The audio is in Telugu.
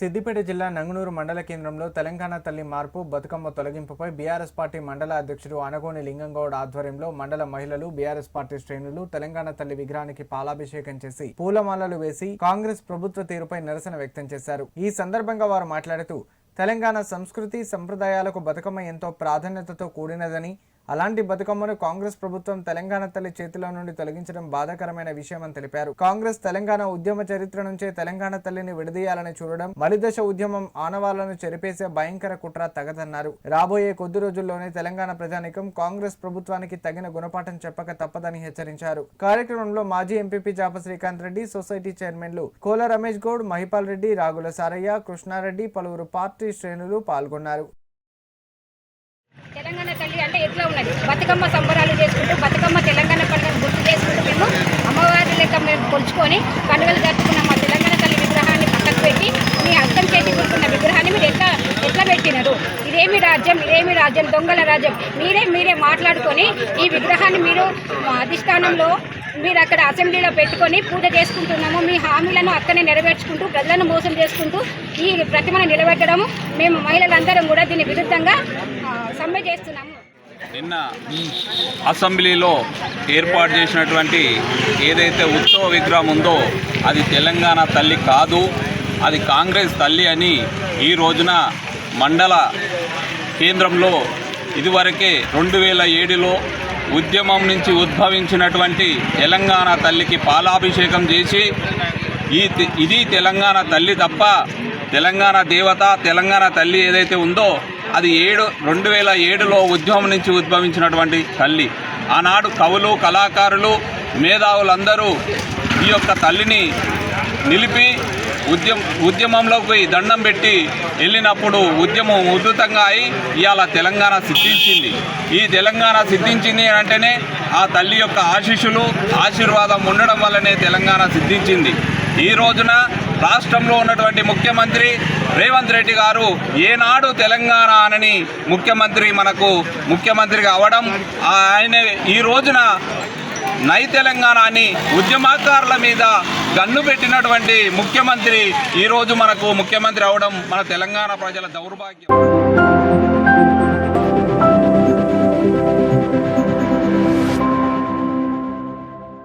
సిద్దిపేట జిల్లా నంగునూరు మండల కేంద్రంలో తెలంగాణ తల్లి మార్పు బతుకమ్మ తొలగింపుపై బీఆర్ఎస్ పార్టీ మండల అధ్యక్షుడు అనగోని లింగంగౌడ్ ఆధ్వర్యంలో మండల మహిళలు బీఆర్ఎస్ పార్టీ శ్రేణులు తెలంగాణ తల్లి విగ్రహానికి పాలాభిషేకం చేసి పూలమాలలు వేసి కాంగ్రెస్ ప్రభుత్వ తీరుపై నిరసన వ్యక్తం చేశారు. ఈ సందర్భంగా వారు మాట్లాడుతూ తెలంగాణ సంస్కృతి సంప్రదాయాలకు బతుకమ్మ ఎంతో ప్రాధాన్యతతో కూడినదని అలాంటి బతుకమ్మను కాంగ్రెస్ ప్రభుత్వం తెలంగాణ తల్లి చేతిలో నుండి తొలగించడం బాధాకరమైన విషయమని తెలిపారు. కాంగ్రెస్ తెలంగాణ ఉద్యమ చరిత్ర నుంచే తెలంగాణ తల్లిని విడదీయాలని చూడడం మలిదశ ఉద్యమం ఆనవాళ్ళను చెరిపేసే భయంకర కుట్ర తగదన్నారు. రాబోయే కొద్ది రోజుల్లోనే తెలంగాణ ప్రజానికం కాంగ్రెస్ ప్రభుత్వానికి తగిన గుణపాఠం చెప్పక తప్పదని హెచ్చరించారు. కార్యక్రమంలో మాజీ ఎంపీపీ జాప శ్రీకాంత్ రెడ్డి సొసైటీ చైర్మన్లు కోల రమేష్ గౌడ్ మహిపాల్ రెడ్డి రాగుల సారయ్య కృష్ణారెడ్డి పలువురు పార్టీ శ్రేణులు పాల్గొన్నారు. తల్లి అంటే ఎట్లా ఉన్నది? బతుకమ్మ సంబరాలు చేసుకుంటూ బతుకమ్మ తెలంగాణ పండుగను గుర్తు చేసుకుంటూ మేము అమ్మవారి లెక్క మేము కొలుచుకొని పండుగలు జరుపుకున్న. మా తెలంగాణ తల్లి విగ్రహాన్ని పక్కకు పెట్టి మీ అర్థం చేతి కూర్చున్న విగ్రహాన్ని మీరు ఎట్లా ఎట్లా పెట్టినారు? ఇదేమి రాజ్యం ఇదేమి రాజ్యం దొంగల రాజ్యం. మీరే మీరే మాట్లాడుకొని ఈ విగ్రహాన్ని మీరు అధిష్టానంలో మీరు అక్కడ అసెంబ్లీలో పెట్టుకొని పూజ చేసుకుంటున్నాము. మీ హామీలను అక్కడే నెరవేర్చుకుంటూ ప్రజలను మోసం చేసుకుంటూ ఈ ప్రతిమను నిలబెట్టడం మేము మహిళలందరం కూడా దీని విరుద్ధంగా సమ్మె చేస్తున్నాము. నిన్న అసెంబ్లీలో ఏర్పాటు చేసినటువంటి ఏదైతే ఉత్సవ విగ్రహం ఉందో అది తెలంగాణ తల్లి కాదు అది కాంగ్రెస్ తల్లి అని ఈ రోజున మండల కేంద్రంలో ఇదివరకే రెండు వేల ఏడులో ఉద్యమం నుంచి ఉద్భవించినటువంటి తెలంగాణ తల్లికి పాలాభిషేకం చేసి ఈ ఇది తెలంగాణ తల్లి తప్ప తెలంగాణ దేవత తెలంగాణ తల్లి ఏదైతే ఉందో అది ఏడు రెండు వేల ఏడులో ఉద్యమం నుంచి ఉద్భవించినటువంటి తల్లి. ఆనాడు కవులు కళాకారులు మేధావులందరూ ఈ యొక్క తల్లిని నిలిపి ఉద్యమ ఉద్యమంలోకి దండం పెట్టి వెళ్ళినప్పుడు ఉద్యమం ఉధృతంగా అయి ఇవాళ తెలంగాణ సిద్ధించింది. ఈ తెలంగాణ సిద్ధించింది అంటేనే ఆ తల్లి యొక్క ఆశీస్సులు ఆశీర్వాదం ఉండడం వల్లనే తెలంగాణ సిద్ధించింది. ఈ రోజున రాష్ట్రంలో ఉన్నటువంటి ముఖ్యమంత్రి రేవంత్ రెడ్డి గారు ఏనాడు తెలంగాణ అనని ముఖ్యమంత్రి మనకు ముఖ్యమంత్రిగా అవడం ఆయన ఈ రోజున నై తెలంగాణ అని ఉద్యమకారుల మీద గన్ను పెట్టినటువంటి ముఖ్యమంత్రి ఈరోజు మనకు ముఖ్యమంత్రి అవడం మన తెలంగాణ ప్రజల దౌర్భాగ్యం.